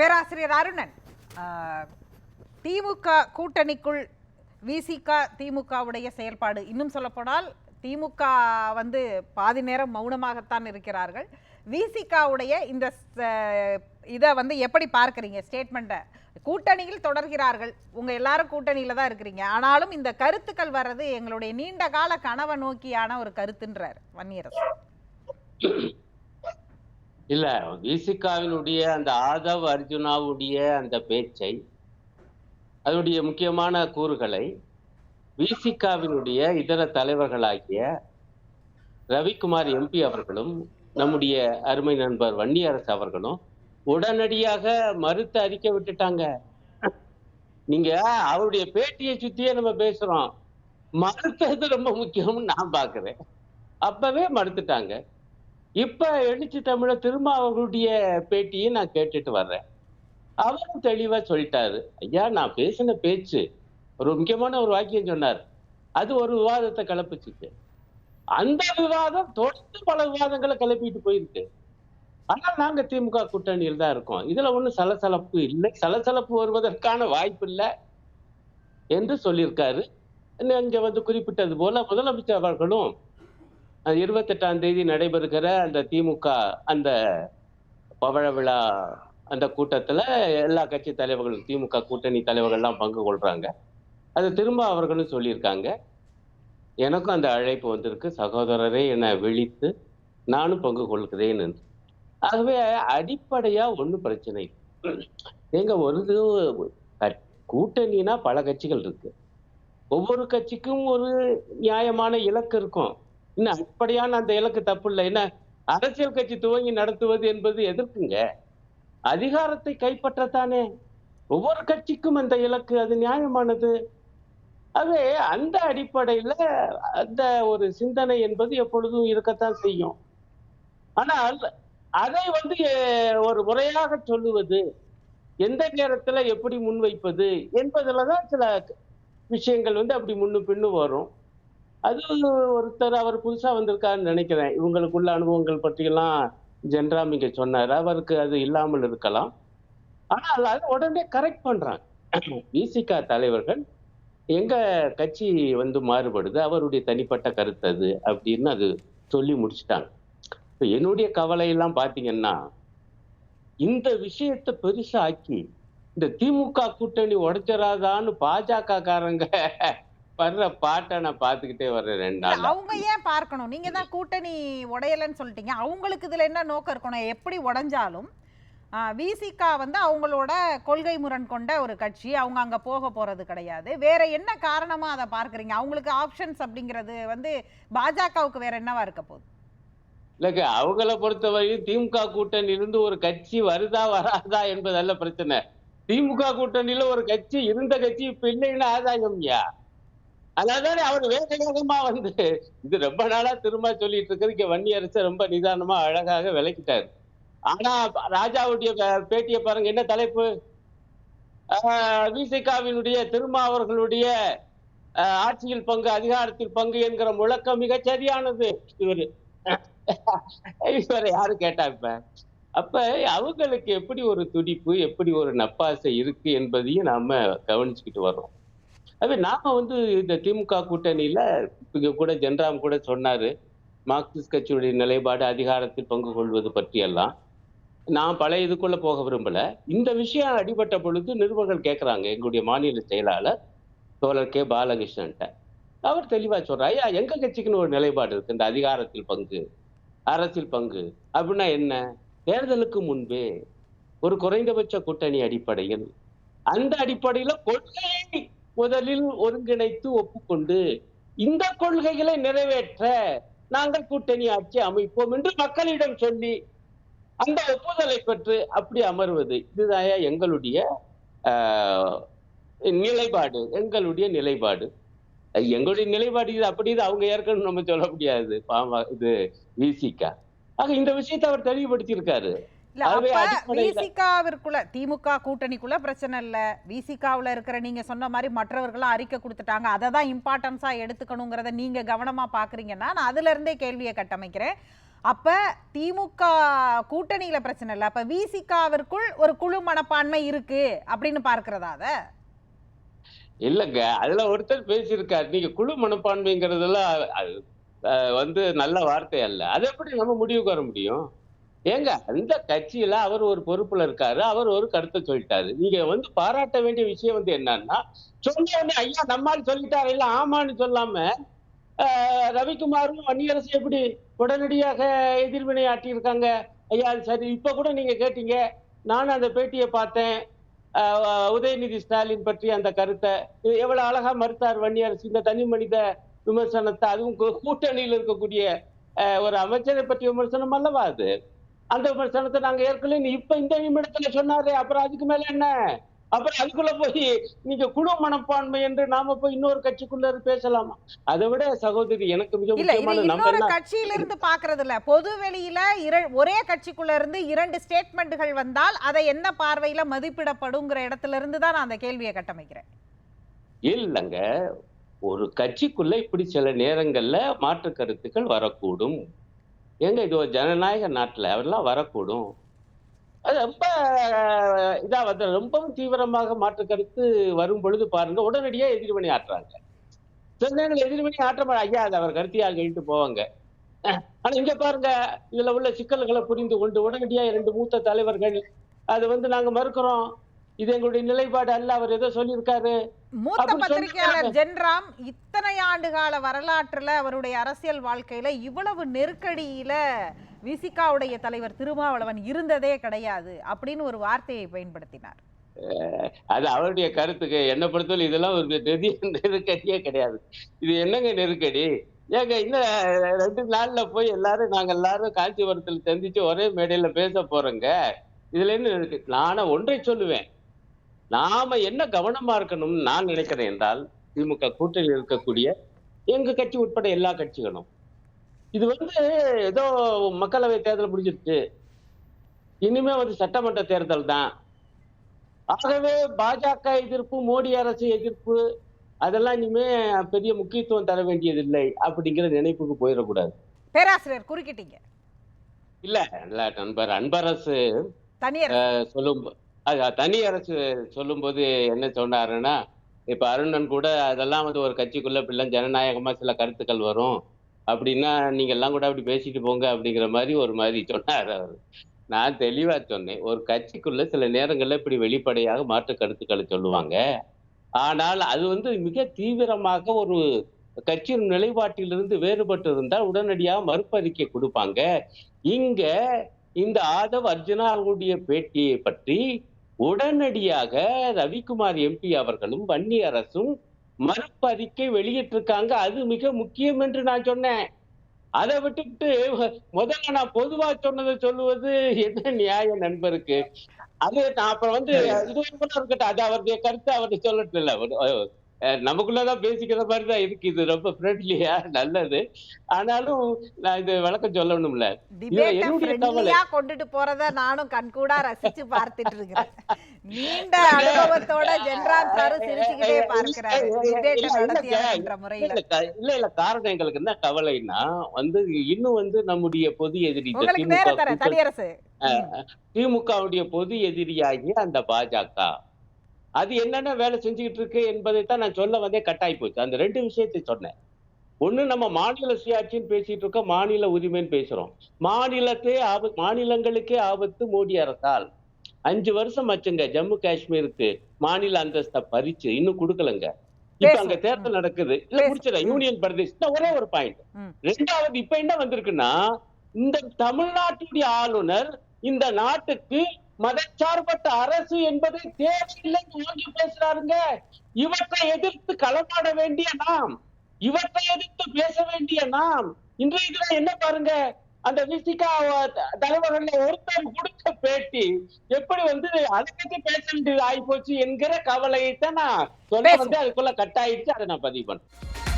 பேராசிரியர் அருணன் திமுக கூட்டணிக்குள் விசிக திமுகவுடைய செயல்பாடு. இன்னும் சொல்லப்போனால் திமுக வந்து பாதி நேரம் மௌனமாகத்தான் இருக்கிறார்கள். விசிகாவுடைய இந்த இதை வந்து எப்படி பார்க்குறீங்க? ஸ்டேட்மெண்ட்டை கூட்டணியில் தொடர்கிறார்கள். உங்கள் எல்லாரும் கூட்டணியில் தான் இருக்கிறீங்க. ஆனாலும் இந்த கருத்துக்கள் வர்றது எங்களுடைய நீண்ட கால கனவை நோக்கியான ஒரு கருத்துன்றார் வன்னியரசு. இல்ல விசிகாவினுடைய அந்த ஆதவ் அர்ஜுனாவுடைய அந்த பேச்சை அதனுடைய முக்கியமான கூறுகளை விசிகாவினுடைய இதர தலைவர்களாகிய ரவிக்குமார் எம்பி அவர்களும் நம்முடைய அருமை நண்பர் வன்னியரசு அவர்களும் உடனடியாக மறுத்து அறிக்கை விட்டுட்டாங்க. நீங்க அவருடைய பேட்டியை சுத்தியே நம்ம பேசுறோம். மறுத்தது ரொம்ப முக்கியம்னு நான் பாக்குறேன். அப்பவே மறுத்துட்டாங்க. இப்ப எழுச்சி தமிழ திரும்ப அவர்களுடைய பேட்டியை நான் கேட்டுட்டு வர்றேன். அவரும் தெளிவா சொல்லிட்டாரு. ஐயா நான் பேசின பேச்சு ஒரு முக்கியமான ஒரு வாக்கியம் சொன்னார். அது ஒரு விவாதத்தை கிளப்பிச்சுச்சு அந்த விவாதம் தொடர்ந்து பல விவாதங்களை கிளப்பிட்டு போயிருக்கு. ஆனால் நாங்க திமுக கூட்டணியில் தான் இருக்கோம். இதுல ஒன்றும் சலசலப்பு இல்லை. சலசலப்பு வருவதற்கான வாய்ப்பு இல்லை என்று சொல்லியிருக்காரு. இங்க வந்து குறிப்பிட்டது போல முதலமைச்சர் அவர்களும் இருபத்தெட்டாம் தேதி நடைபெறுகிற அந்த திமுக அந்த பவழ விழா அந்த கூட்டத்துல எல்லா கட்சி தலைவர்கள் திமுக கூட்டணி தலைவர்கள்லாம் பங்கு கொள்றாங்க. அது திரும்ப அவர்களும் சொல்லியிருக்காங்க. எனக்கும் அந்த அழைப்பு வந்திருக்கு. சகோதரரே என்னை விழித்து நானும் பங்கு கொள்கிறேன் என்று. ஆகவே அடிப்படையா ஒன்றும் பிரச்சனை இல்லை. எங்க ஒரு கூட்டணினா பல கட்சிகள் இருக்கு. ஒவ்வொரு கட்சிக்கும் ஒரு நியாயமான இலக்கு இருக்கும். என்ன அடிப்படையான அந்த இலக்கு தப்பு இல்லை என்ன அரசியல் கட்சி துவங்கி நடத்துவது என்பது எதற்குங்க? அதிகாரத்தை கைப்பற்றத்தானே? ஒவ்வொரு கட்சிக்கும் அந்த இலக்கு அது நியாயமானது. ஆகவே அந்த அடிப்படையில அந்த ஒரு சிந்தனை என்பது எப்பொழுதும் இருக்கத்தான் செய்யும். ஆனால் அதை வந்து ஒரு முறையாக சொல்லுவது எந்த நேரத்துல எப்படி முன்வைப்பது என்பதுலதான் சில விஷயங்கள் வந்து அப்படி முன்னு பின்னு வரும். அது ஒருத்தர் அவர் புதுசா வந்திருக்காருன்னு நினைக்கிறேன். இவங்களுக்குள்ள அனுபவங்கள் பற்றியெல்லாம் ஜென்ராம் இங்கே சொன்னார். அவருக்கு அது இல்லாமல் இருக்கலாம். ஆனால் அது உடனே கரெக்ட் பண்றாங்க. விசிகா தலைவர்கள் எங்க கட்சி வந்து மாறுபடுது அவருடைய தனிப்பட்ட கருத்து அது அப்படின்னு அது சொல்லி முடிச்சிட்டாங்க. இப்போ என்னுடைய கவலை எல்லாம் இந்த விஷயத்தை பெருசாக்கி இந்த திமுக கூட்டணி உடைச்சிடாதான்னு பாஜக காரங்க வர்ற பாட்டை நான் பார்த்துக்கிட்டே வர்றேன் ரெண்டு நாள் அவங்க ஏன் பார்க்கணும்? நீங்க தான் கூட்டணி உடையலன்னு சொல்லிட்டீங்க. அவங்களுக்கு இதுல என்ன நோக்கம் இருக்கணும்? எப்படி உடைஞ்சாலும் விசிகா வந்து அவங்களோட கொள்கை முரண் கொண்ட ஒரு கட்சி. அவங்க அங்க போக போறது கிடையாது. வேற என்ன காரணமா அதை பார்க்கறீங்க? அவங்களுக்கு ஆப்ஷன்ஸ் அப்படிங்கிறது வந்து பாஜகவுக்கு வேற என்னவா இருக்க போகுது? இல்லைங்க அவங்கள பொறுத்தவரையும் திமுக கூட்டணியிலிருந்து ஒரு கட்சி வருதா வராதா என்பதல்ல பிரச்சனை. திமுக கூட்டணியில ஒரு கட்சி இருந்த கட்சி இப்ப இல்லைன்னா ஆதாயம்யா அதனாலதானே அவர் வேக வேகமா வந்து இது ரொம்ப நாளா திரும்ப சொல்லிட்டு இருக்கிறது இங்க வன்னி அரசு ரொம்ப நிதானமா அழகாக விளக்கிட்டாரு. ஆனா ராஜாவுடைய பேட்டியை பாருங்க என்ன தலைப்பு? விசிகாவினுடைய திருமா அவர்களுடைய ஆட்சியில் பங்கு அதிகாரத்தில் பங்கு என்கிற முழக்கம் மிக சரியானது. இவரு. இவரை யாரு கேட்டா இப்ப? அப்ப அவங்களுக்கு எப்படி ஒரு துடிப்பு எப்படி ஒரு நப்பாசை இருக்கு என்பதையும் நாம கவனிச்சுக்கிட்டு வர்றோம். அதே நாம வந்து இந்த திமுக கூட்டணியில இங்க கூட ஜென்ராம் கூட சொன்னாரு மார்க்சிஸ்ட் கட்சியுடைய நிலைப்பாடு அதிகாரத்தில் பங்கு கொள்வது பற்றியெல்லாம். நான் பழைய இதுக்குள்ள போக விரும்பல. இந்த விஷயம் அடிபட்ட பொழுது நிருபர்கள் கேட்கறாங்க எங்களுடைய மாநில செயலாளர் தோழர் கே. பாலகிருஷ்ணன்ட்ட. அவர் தெளிவா சொல்றாரு ஐயா எங்க கட்சிக்குன்னு ஒரு நிலைப்பாடு இருக்கு இந்த அதிகாரத்தில் பங்கு அரசியல் பங்கு அப்படின்னா என்ன? தேர்தலுக்கு முன்பே ஒரு குறைந்தபட்ச கூட்டணி அடிப்படையில் அந்த அடிப்படையில கொள்கை முதலில் ஒருங்கிணைத்து ஒப்புக்கொண்டு இந்த கொள்கைகளை நிறைவேற்ற நாங்கள் கூட்டணி ஆட்சி அமைப்போம் என்று மக்களிடம் சொல்லி அந்த ஒப்புதலை பெற்று அப்படி அமர்வது. இதுதான் எங்களுடைய ஆஹ், நிலைப்பாடு எங்களுடைய நிலைப்பாடு. எங்களுடைய நிலைப்பாடு இது அப்படி இது அவங்க ஏற்கனவே நம்ம சொல்ல முடியாது பாமா இது விசிகா ஆக இந்த விஷயத்தை அவர் தெளிவுபடுத்தியிருக்காரு. இல்ல அப்ப விசிகாவிற்குள்ள திமுக கூட்டணிக்குள்ள பிரச்சனை இல்ல. விசிகாவுல இருக்கிற நீங்க சொன்ன மாதிரி மற்றவர்களும் அறிக்கை கொடுத்துட்டாங்க. அதை தான் இம்பார்ட்டன்ஸா எடுத்துக்கணுங்கிறத நீங்க கவனமா பாக்குறீங்கன்னா நான் அதுல இருந்தே கேள்வியை கட்டமைக்கிறேன். அப்ப திமுக கூட்டணியில பிரச்சனை இல்ல. அப்ப விசிகாவிற்குள் ஒரு குழு மனப்பான்மை இருக்கு அப்படின்னு பார்க்கிறதா அத? இல்லங்க அதுல ஒருத்தர் பேசியிருக்காரு. நீங்க குழு அஹ், வந்து நல்ல வார்த்தை அல்ல. அது எப்படி நம்ம முடிவுக்கு வர முடியும்? ஏங்க அந்த கட்சியில அவர் ஒரு பொறுப்புல இருக்காரு அவர் ஒரு கருத்தை சொல்லிட்டாரு. நீங்க வந்து பாராட்ட வேண்டிய விஷயம் வந்து என்னன்னா சொன்ன உடனே ஐயா நம்மால் சொல்லிட்டாரு. இல்ல ஆமான்னு சொல்லாம ரவிக்குமாரும் வன்னியரசு எப்படி உடனடியாக எதிர்வினை ஆட்டியிருக்காங்க ஐயா அது சரி. இப்ப கூட நீங்க கேட்டீங்க. நானும் அந்த பேட்டியை பார்த்தேன். உதயநிதி ஸ்டாலின் பற்றி அந்த கருத்தை. எவ்வளவு அழகா மறுத்தார் வன்னியரசு. இந்த தனி மனித விமர்சனத்தை அதுவும் கூட்டணியில் இருக்கக்கூடிய ஒரு அமைச்சரை பற்றி விமர்சனம் அல்லவா அது? அந்த விமர்சனத்தை நாங்க ஏற்கனவே இப்ப இந்த நிமிடத்துல சொன்னாரு அப்புறம் அதுக்கு மேல என்ன? அப்புறம் அதுக்குள்ள போய் நீங்க குழு மனப்பான்மை என்று நாம போய் இன்னொரு கட்சிக்குள்ள பேசலாமா? அதை விட சகோதரி எனக்கு மிக முக்கியமான கட்சியில இருந்து பாக்குறது இல்ல பொது வெளியில ஒரே கட்சிக்குள்ள இருந்து இரண்டு ஸ்டேட்மெண்ட்டுகள் வந்தால் அதை என்ன பார்வையில மதிப்பிடப்படுங்கிற இடத்துல இருந்து தான் நான் அந்த கேள்வியை கட்டமைக்கிறேன். இல்லைங்க ஒரு கட்சிக்குள்ள இப்படி சில நேரங்கள்ல மாற்று கருத்துக்கள் வரக்கூடும். ஏங்க இது ஒரு ஜனநாயக நாட்டில்? அவரெல்லாம் வரக்கூடும். அது ரொம்ப இதாக வந்து ரொம்பவும் தீவிரமாக மாற்று கருத்து வரும் பொழுது பாருங்க உடனடியாக எதிர்வினை ஆற்றுறாங்க. சில நேரங்கள் எதிர்வினை ஆற்ற ஐயா அது அவர் கருத்தியாக கழிட்டு போவாங்க. ஆனால் ஆனா இங்க பாருங்க இதுல உள்ள சிக்கல்களை புரிந்து கொண்டு உடனடியாக இரண்டு மூத்த தலைவர்கள் அது வந்து நாங்க மறுக்கிறோம். இது எங்களுடைய நிலைப்பாடு அல்ல அவர் ஏதோ சொல்லியிருக்காரு. மூத்த பத்திரிகையாளர் ஜென்ராம் இத்தனை ஆண்டு கால வரலாற்றுல அவருடைய அரசியல் வாழ்க்கையில இவ்வளவு நெருக்கடியில விசிகாவுடைய தலைவர் திருமாவளவன் இருந்ததே கிடையாது அப்படின்னு ஒரு வார்த்தையை பயன்படுத்தினார். அது அவருடைய கருத்துக்கு என்ன பொறுத்தவரை இதெல்லாம் ஒரு பெரிய நெருக்கடியே கிடையாது. இது என்னங்க நெருக்கடி? ஏங்க இன்னும் ரெண்டு நாள்ல போய் எல்லாரும் நாங்க எல்லாரும் காஞ்சிபுரத்துல சந்திச்சு ஒரே மேடையில பேச போறோங்க. இதுல என்ன இருக்கு நானே ஒன்றை சொல்லுவேன். நாம என்ன கவனமா இருக்கணும்னு நான் நினைக்கிறேன் என்றால் திமுக கூட்டணியில் இருக்கக்கூடிய எங்க கட்சி உட்பட எல்லா கட்சிகளும். இது வந்து ஏதோ மக்களவை தேர்தல் முடிஞ்சிருச்சு. இனிமே வந்து சட்டமன்ற தேர்தல் தான். ஆகவே பாஜக எதிர்ப்பு மோடி அரசு எதிர்ப்பு அதெல்லாம் இனிமே பெரிய முக்கியத்துவம் தர வேண்டியதில்லை அப்படிங்கிற நினைப்புக்கு போயிடக்கூடாது. பேராசிரியர் குறுக்கிட்டீங்க. இல்ல இல்ல நண்பர் அன்பரசு சொல்லும் அது தனி அரசு சொல்லும்போது என்ன சொன்னாருன்னா இப்போ அருணன் கூட அதெல்லாம் வந்து ஒரு கட்சிக்குள்ள இப்படிலாம் ஜனநாயகமாக சில கருத்துக்கள் வரும். அப்படின்னா நீங்க எல்லாம் கூட அப்படி பேசிட்டு போங்க அப்படிங்கிற மாதிரி ஒரு மாதிரி சொன்னார் அவர். நான் தெளிவாக சொன்னேன் ஒரு கட்சிக்குள்ள சில நேரங்களில் இப்படி வெளிப்படையாக மாற்று கருத்துக்களை சொல்லுவாங்க. ஆனால் அது வந்து மிக தீவிரமாக ஒரு கட்சியின் நிலைப்பாட்டிலிருந்து வேறுபட்டு இருந்தால் உடனடியாக மறுப்பறிக்கை கொடுப்பாங்க. இங்க இந்த ஆதவ் அர்ஜுனாவுடைய பேட்டியை பற்றி உடனடியாக ரவிக்குமார் எம்பி அவர்களும் வன்னி அரசும் மறுப்பறிக்கை வெளியிட்டிருக்காங்க. அது மிக முக்கியம் என்று நான் சொன்னேன். அதை விட்டுவிட்டு முதல்ல நான் பொதுவா சொன்னதை சொல்லுவது என்ன நியாய நண்பருக்கு? அது நான் அப்புறம் வந்து இது கூட இருக்கட்டும். அது அவருடைய கருத்து அவரு சொல்லட்டும் நமக்குள்ளதான் பேசிக்கிற மாதிரி தான் இருக்கு. இது ரொம்ப ஃப்ரெண்ட்லியா நல்லது. ஆனாலும் நான் இது விளக்கம் சொல்லணும்ல. என்னுடைய ஃப்ரெண்ட்லியா கொண்டுட்டு போறத நானும் கண்கூடா ரசிச்சு பார்த்துட்டு இருக்கிறேன் நீண்ட அனுபவத்தோட ஜென்ராம் சாரு சிரிச்சுக்கிட்டே பார்க்கிறாரு. இல்ல இல்ல காரணம் எங்களுக்கு என்ன கவலைன்னா வந்து இன்னும் வந்து நம்முடைய பொது எதிரி திமுக தனியரசு. திமுகவுடைய பொது எதிரியாகிய அந்த பாஜக. அது என்னென்ன வேலை செஞ்சுக்கிட்டு இருக்கு என்பதைத்தான் நான் சொல்ல வந்தே கட்டாயி போச்சு. அந்த ரெண்டு விஷயத்தை சொன்னேன். ஒண்ணு நம்ம மாநில சுயாட்சின்னு பேசிட்டு இருக்கோம் மாநில உரிமைன்னு பேசுறோம். மாநிலத்தே ஆபத்து மாநிலங்களுக்கே ஆபத்து மோடி அரசால். அஞ்சு வருஷம் ஆச்சுங்க ஜம்மு காஷ்மீருக்கு மாநில அந்தஸ்தை பறிச்சு இன்னும் கொடுக்கலங்க. இப்ப. அங்க தேர்தல் நடக்குது. இல்ல பேசு. முடிச்சிடறேன் யூனியன் பிரதேஷ் இன்னும் ஒரே ஒரு பாயிண்ட். ரெண்டாவது இப்ப என்ன வந்திருக்குன்னா இந்த தமிழ்நாட்டுடைய ஆளுநர் இந்த நாட்டுக்கு மதச்சார்பற்ற அரசு என்பதை தேவையில்லைன்னு வாங்கி பேசுறாருங்க இவற்றை எதிர்த்து களமாட வேண்டிய நாம் இவற்றை எதிர்த்து பேச வேண்டிய நாம் இன்றைய தினம் என்ன பாருங்க அந்த விசிகா தலைவர்கள் ஒருத்தர் கொடுத்த பேட்டி எப்படி வந்து அதை பத்தி பேச வேண்டியது ஆகி போச்சு என்கிற கவலையை தான் நான் சொல்ல. வந்து அதுக்குள்ள கட்டாயிடுச்சு அதை நான் பதிவு பண்ணேன்